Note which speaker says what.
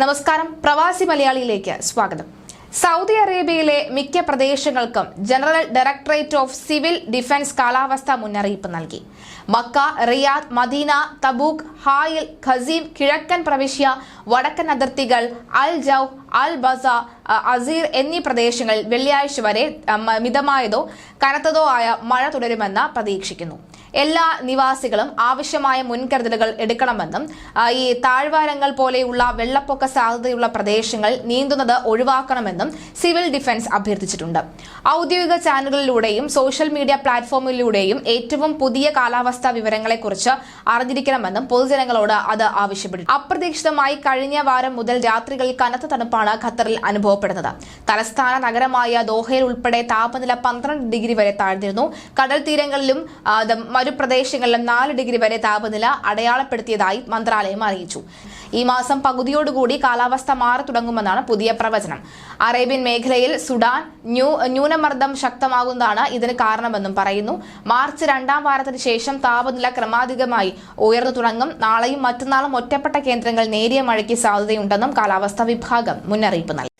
Speaker 1: നമസ്കാരം. പ്രവാസി മലയാളിയിലേക്ക് സ്വാഗതം. സൗദി അറേബ്യയിലെ മിക്ക പ്രദേശങ്ങൾക്കും general directorate of civil defence കാലാവസ്ഥാ മുന്നറിയിപ്പ് നൽകി. Mecca Riyadh Medina Tabuk Hail Qassim കിഴക്കൻ പ്രവിശ്യ വടക്കൻ അതിർത്തികൾ അൽ ജൗ അൽ ബസ അസീർ എന്നീ പ്രദേശങ്ങളിൽ വെള്ളിയാഴ്ച വരെ മിതമായതോ കനത്തതോ ആയ മഴ തുടരുമെന്ന് പ്രതീക്ഷിക്കുന്നു. എല്ലാ നിവാസികളും ആവശ്യമായ മുൻകരുതലുകൾ എടുക്കണമെന്നും ഈ താഴ്വാരങ്ങൾ പോലെയുള്ള വെള്ളപ്പൊക്ക സാധ്യതയുള്ള പ്രദേശങ്ങൾ നീന്തുന്നത് ഒഴിവാക്കണമെന്നും സിവിൽ ഡിഫൻസ് അഭ്യർത്ഥിച്ചിട്ടുണ്ട്. ഔദ്യോഗിക ചാനലുകളിലൂടെയും സോഷ്യൽ മീഡിയ പ്ലാറ്റ്ഫോമിലൂടെയും ഏറ്റവും പുതിയ കാലാവസ്ഥാ വിവരങ്ങളെക്കുറിച്ച് അറിഞ്ഞിരിക്കണമെന്നും പൊതുജനങ്ങളോട് അത് ആവശ്യപ്പെട്ടു അപ്രതീക്ഷിതമായി കഴിഞ്ഞ വാരം മുതൽ രാത്രികളിൽ കനത്ത തണുപ്പാണ് ഖത്തറിൽ അനുഭവപ്പെടുന്നത്. തലസ്ഥാന നഗരമായ ദോഹയിൽ ഉൾപ്പെടെ താപനില പന്ത്രണ്ട് ഡിഗ്രി വരെ താഴ്ന്നിരുന്നു. കടൽ തീരങ്ങളിലും മരുപ്രദേശങ്ങളിലും നാല് ഡിഗ്രി വരെ താപനില അടയാളപ്പെടുത്തിയതായി മന്ത്രാലയം അറിയിച്ചു. ഈ മാസം പകുതിയോടുകൂടി കാലാവസ്ഥ മാറി തുടങ്ങുമെന്നാണ് പുതിയ പ്രവചനം. അറേബ്യൻ മേഖലയിൽ സുഡാൻ ന്യൂ ന്യൂനമർദ്ദം ശക്തമാകുന്നതാണ് ഇതിന് കാരണമെന്നും പറയുന്നു. മാർച്ച് രണ്ടാം വാരത്തിന് ശേഷം താപനില ക്രമാധികമായി ഉയർന്നു തുടങ്ങും. നാളെയും മറ്റന്നാളും ഒറ്റപ്പെട്ട കേന്ദ്രങ്ങൾ നേരിയ മഴയ്ക്ക് സാധ്യതയുണ്ടെന്നും കാലാവസ്ഥാ വിഭാഗം മുന്നറിയിപ്പ് നൽകി.